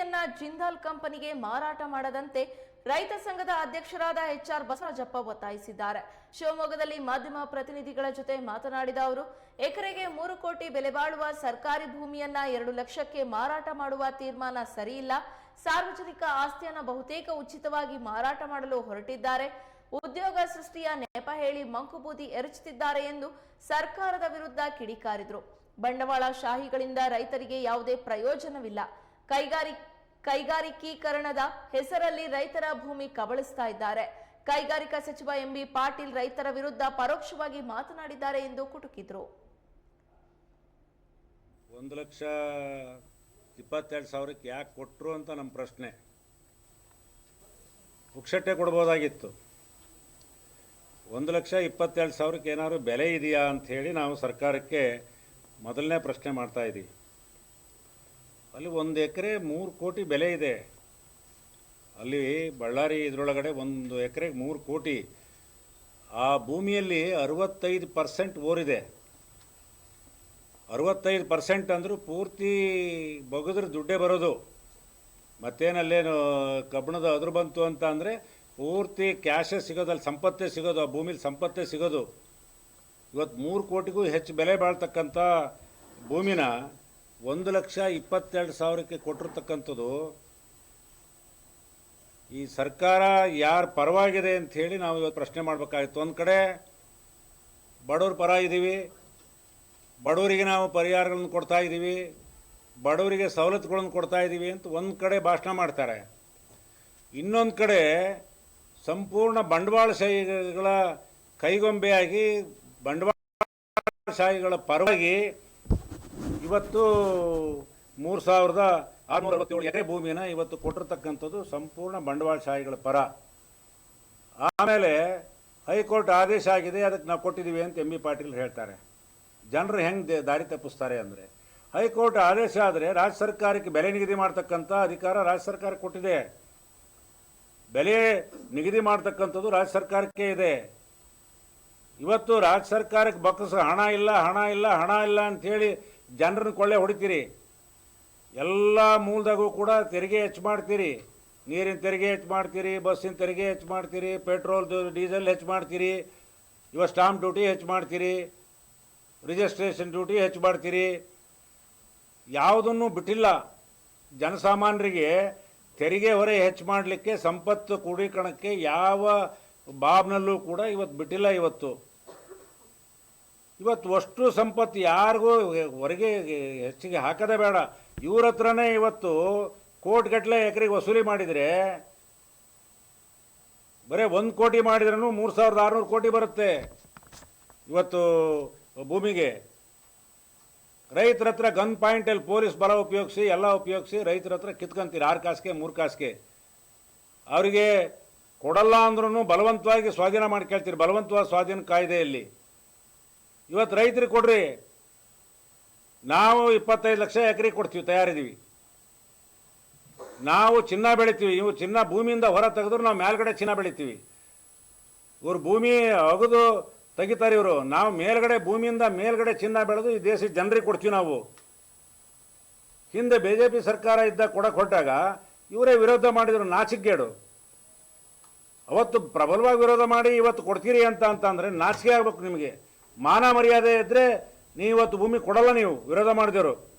ಭೂಮಿಯನ್ನ ಜಿಂದಾಲ್ ಕಂಪನಿಗೆ ಮಾರಾಟ ಮಾಡದಂತೆ ರೈತ ಸಂಘದ ಅಧ್ಯಕ್ಷರಾದ ಎಚ್ ಆರ್ ಬಸವರಾಜಪ್ಪ ಒತ್ತಾಯಿಸಿದ್ದಾರೆ. ಶಿವಮೊಗ್ಗದಲ್ಲಿ ಮಾಧ್ಯಮ ಪ್ರತಿನಿಧಿಗಳ ಜೊತೆ ಮಾತನಾಡಿದ ಅವರು, ಎಕರೆಗೆ ಮೂರು ಕೋಟಿ ಬೆಲೆ ಬಾಳುವ ಸರ್ಕಾರಿ ಭೂಮಿಯನ್ನ ಎರಡು ಲಕ್ಷಕ್ಕೆ ಮಾರಾಟ ಮಾಡುವ ತೀರ್ಮಾನ ಸರಿಯಿಲ್ಲ. ಸಾರ್ವಜನಿಕ ಆಸ್ತಿಯನ್ನು ಬಹುತೇಕ ಉಚಿತವಾಗಿ ಮಾರಾಟ ಮಾಡಲು ಹೊರಟಿದ್ದಾರೆ. ಉದ್ಯೋಗ ಸೃಷ್ಟಿಯ ನೆಪ ಹೇಳಿ ಮಂಕುಬೂದಿ ಎರಚುತ್ತಿದ್ದಾರೆ ಎಂದು ಸರ್ಕಾರದ ವಿರುದ್ಧ ಕಿಡಿಕಾರಿದ್ರು. ಬಂಡವಾಳ ಶಾಹಿಗಳಿಂದ ರೈತರಿಗೆ ಯಾವುದೇ ಪ್ರಯೋಜನವಿಲ್ಲ. ಕೈಗಾರಿ ಕೈಗಾರಿಕೀಕರಣದ ಹೆಸರಲ್ಲಿ ರೈತರ ಭೂಮಿ ಕಬಳಿಸ್ತಾ ಇದ್ದಾರೆ. ಕೈಗಾರಿಕಾ ಸಚಿವ ಎಂಬಿ ಪಾಟೀಲ್ ರೈತರ ವಿರುದ್ಧ ಪರೋಕ್ಷವಾಗಿ ಮಾತನಾಡಿದ್ದಾರೆ ಎಂದು ಕುಟುಕಿದ್ರು. ಒಂದು ಲಕ್ಷ ಇಪ್ಪತ್ತೆರಡು ಸಾವಿರಕ್ಕೆ ಯಾಕೆ ಕೊಟ್ಟರು ಅಂತ ನಮ್ಮ ಪ್ರಶ್ನೆ. ಉಕ್ಷಟ್ಟೆ ಕೊಡ್ಬೋದಾಗಿತ್ತು. ಒಂದು ಲಕ್ಷ ಇಪ್ಪತ್ತೆರಡು ಸಾವಿರಕ್ಕೆ ಏನಾದರೂ ಬೆಲೆ ಇದೆಯಾ ಅಂಥೇಳಿ ನಾವು ಸರ್ಕಾರಕ್ಕೆ ಮೊದಲನೇ ಪ್ರಶ್ನೆ ಮಾಡ್ತಾ ಇದ್ದೀವಿ ಅಲ್ಲಿ ಒಂದು ಎಕರೆ ಮೂರು ಕೋಟಿ ಬೆಲೆ ಇದೆ. ಅಲ್ಲಿ ಬಳ್ಳಾರಿ ಇದರೊಳಗಡೆ ಒಂದು ಎಕರೆಗೆ ಮೂರು ಕೋಟಿ. ಆ ಭೂಮಿಯಲ್ಲಿ ಅರವತ್ತೈದು ಪರ್ಸೆಂಟ್ ಓರಿದೆ. ಅರವತ್ತೈದು ಪರ್ಸೆಂಟ್ ಅಂದರೂ ಪೂರ್ತಿ ಬಗದ್ರ ದುಡ್ಡೇ ಬರೋದು. ಮತ್ತೇನಲ್ಲೇನು ಕಬ್ಬಣದ ಅದ್ರ ಬಂತು ಅಂತ ಅಂದರೆ ಪೂರ್ತಿ ಕ್ಯಾಶೇ ಸಿಗೋದು, ಅಲ್ಲಿ ಸಂಪತ್ತೇ ಸಿಗೋದು, ಆ ಭೂಮಿಲಿ ಸಂಪತ್ತೇ ಸಿಗೋದು. ಇವತ್ತು ಮೂರು ಕೋಟಿಗೂ ಹೆಚ್ಚು ಬೆಲೆ ಬಾಳ್ತಕ್ಕಂಥ ಭೂಮಿನ ಒಂದು ಲಕ್ಷ ಇಪ್ಪತ್ತೆರಡು ಸಾವಿರಕ್ಕೆ ಕೊಟ್ಟಿರ್ತಕ್ಕಂಥದ್ದು, ಈ ಸರ್ಕಾರ ಯಾರ ಪರವಾಗಿದೆ ಅಂತ ಹೇಳಿ ನಾವು ಇವತ್ತು ಪ್ರಶ್ನೆ ಮಾಡಬೇಕಾಗಿತ್ತು. ಒಂದು ಕಡೆ ಬಡವ್ರ ಪರ ಇದ್ದೀವಿ ಬಡವರಿಗೆ ನಾವು ಪರಿಹಾರಗಳನ್ನು ಕೊಡ್ತಾ ಇದ್ದೀವಿ ಬಡವರಿಗೆ ಸವಲತ್ತುಗಳನ್ನು ಕೊಡ್ತಾ ಇದ್ದೀವಿ ಅಂತ ಒಂದು ಕಡೆ ಭಾಷಣ ಮಾಡ್ತಾರೆ. ಇನ್ನೊಂದು ಕಡೆ ಸಂಪೂರ್ಣ ಬಂಡವಾಳಶಾಹಿಗಳ ಕೈಗೊಂಬೆಯಾಗಿ ಬಂಡವಾಳಶಾಹಿಗಳ ಪರವಾಗಿ ಇವತ್ತು ಮೂರು ಸಾವಿರದ ಆರುನೂರ ಅರವತ್ತೇಳು ಎಕರೆ ಭೂಮಿನ ಇವತ್ತು ಕೊಟ್ಟಿರ್ತಕ್ಕಂಥದ್ದು ಸಂಪೂರ್ಣ ಬಂಡವಾಳಶಾಹಿಗಳ ಪರ. ಆಮೇಲೆ ಹೈಕೋರ್ಟ್ ಆದೇಶ ಆಗಿದೆ ಅದಕ್ಕೆ ನಾವು ಕೊಟ್ಟಿದ್ದೀವಿ ಅಂತ ಎಂ ಬಿ ಪಾಟೀಲ್ ಹೇಳ್ತಾರೆ. ಜನರು ಹೆಂಗೆ ದಾರಿ ತಪ್ಪಿಸ್ತಾರೆ ಅಂದರೆ ಹೈಕೋರ್ಟ್ ಆದೇಶ ಆದರೆ ರಾಜ್ಯ ಸರ್ಕಾರಕ್ಕೆ ಬೆಲೆ ನಿಗದಿ ಮಾಡ್ತಕ್ಕಂಥ ಅಧಿಕಾರ ರಾಜ್ಯ ಸರ್ಕಾರ ಕೊಟ್ಟಿದೆ. ಬೆಲೆ ನಿಗದಿ ಮಾಡ್ತಕ್ಕಂಥದ್ದು ರಾಜ್ಯ ಸರ್ಕಾರಕ್ಕೆ ಇದೆ. ಇವತ್ತು ರಾಜ್ಯ ಸರ್ಕಾರಕ್ಕೆ ಬಕ್ಕಸ ಹಣ ಇಲ್ಲ ಹಣ ಇಲ್ಲ ಹಣ ಇಲ್ಲ ಅಂಥೇಳಿ ಜನರನ್ನ ಕೊಳ್ಳೆ ಹೊಡಿತೀರಿ. ಎಲ್ಲ ಮೂಲದಾಗೂ ಕೂಡ ತೆರಿಗೆ ಹೆಚ್ಚು ಮಾಡ್ತೀರಿ. ನೀರಿನ ತೆರಿಗೆ ಹೆಚ್ಚು ಮಾಡ್ತೀರಿ, ಬಸ್ಸಿನ ತೆರಿಗೆ ಹೆಚ್ಚು ಮಾಡ್ತೀರಿ, ಪೆಟ್ರೋಲ್, ಡೀಸೆಲ್ ಹೆಚ್ಚು ಮಾಡ್ತೀರಿ, ಇವ ಸ್ಟಾಂಪ್ ಡ್ಯೂಟಿ ಹೆಚ್ಚು ಮಾಡ್ತೀರಿ, ರಿಜಿಸ್ಟ್ರೇಷನ್ ಡ್ಯೂಟಿ ಹೆಚ್ಚು ಮಾಡ್ತೀರಿ. ಯಾವುದನ್ನು ಬಿಟ್ಟಿಲ್ಲ. ಜನಸಾಮಾನ್ಯರಿಗೆ ತೆರಿಗೆ ಹೊರೆ ಹೆಚ್ಚು ಮಾಡಲಿಕ್ಕೆ ಸಂಪತ್ತು ಕ್ರೋಢೀಕರಣಕ್ಕೆ ಯಾವ ಬಾಬ್ನಲ್ಲೂ ಕೂಡ ಇವತ್ತು ಬಿಟ್ಟಿಲ್ಲ ಇವತ್ತು. ಇವತ್ತು ಅಷ್ಟು ಸಂಪತ್ತು ಯಾರಿಗೂ ಹೊರಗೆ ಹೆಚ್ಚಿಗೆ ಹಾಕೋದೇ ಬೇಡ. ಇವ್ರ ಹತ್ರನೇ ಇವತ್ತು ಕೋಟಿಗಟ್ಟಲೆ ಎಕರೆಗೆ ವಸೂಲಿ ಮಾಡಿದರೆ ಬರೀ ಒಂದು ಕೋಟಿ ಮಾಡಿದ್ರೂ ಮೂರು ಸಾವಿರದ ಆರುನೂರು ಕೋಟಿ ಬರುತ್ತೆ ಇವತ್ತು ಭೂಮಿಗೆ. ರೈತರ ಹತ್ರ ಗನ್ ಪಾಯಿಂಟಲ್ಲಿ ಪೊಲೀಸ್ ಬಲ ಉಪಯೋಗಿಸಿ, ಎಲ್ಲ ಉಪಯೋಗಿಸಿ ರೈತರ ಹತ್ರ ಕಿತ್ಕೊಂತೀರಿ, ಆರು ಕಾಸಿಗೆ, ಮೂರು ಕಾಸಿಗೆ. ಅವರಿಗೆ ಕೊಡಲ್ಲ ಅಂದ್ರೂ ಬಲವಂತವಾಗಿ ಸ್ವಾಧೀನ ಮಾಡಿ ಕೇಳ್ತೀರಿ. ಬಲವಂತವಾದ ಸ್ವಾಧೀನ ಕಾಯ್ದೆಯಲ್ಲಿ. ಇವತ್ತು ರೈತರಿಗೆ ಕೊಡ್ರಿ. ನಾವು ಇಪ್ಪತ್ತೈದು ಲಕ್ಷ ಎಕರೆ ಕೊಡ್ತೀವಿ, ತಯಾರಿದ್ದೀವಿ. ನಾವು ಚಿನ್ನ ಬೆಳಿತೀವಿ, ಇವು ಚಿನ್ನ ಭೂಮಿಯಿಂದ ಹೊರ ತೆಗೆದ್ರು ನಾವು ಮೇಲ್ಗಡೆ ಚಿನ್ನ ಬೆಳಿತೀವಿ. ಇವರು ಭೂಮಿ ಅಗದು ತೆಗಿತಾರೆ ಇವರು. ನಾವು ಮೇಲ್ಗಡೆ, ಭೂಮಿಯಿಂದ ಮೇಲ್ಗಡೆ ಚಿನ್ನ ಬೆಳೆದು ಈ ದೇಶದ ಜನರಿಗೆ ಕೊಡ್ತೀವಿ ನಾವು. ಹಿಂದೆ ಬಿ ಜೆ ಪಿ ಸರ್ಕಾರ ಇದ್ದಾಗ ಕೊಡಕ್ಕೆ ಹೊರಟಾಗ ಇವರೇ ವಿರೋಧ ಮಾಡಿದರು, ನಾಚಿಕೆಗೇಡು. ಅವತ್ತು ಪ್ರಬಲವಾಗಿ ವಿರೋಧ ಮಾಡಿ ಇವತ್ತು ಕೊಡ್ತೀರಿ ಅಂತ ಅಂತಂದರೆ ನಾಚಿಕೆ ಆಗ್ಬೇಕು ನಿಮಗೆ. ಮಾನ ಮರ್ಯಾದೆ ಇದ್ದರೆ ನೀವು ಇವತ್ತು ಭೂಮಿ ಕೊಡಲ್ಲ ನೀವು. ವಿರೋಧ ಮಾಡಿದವರು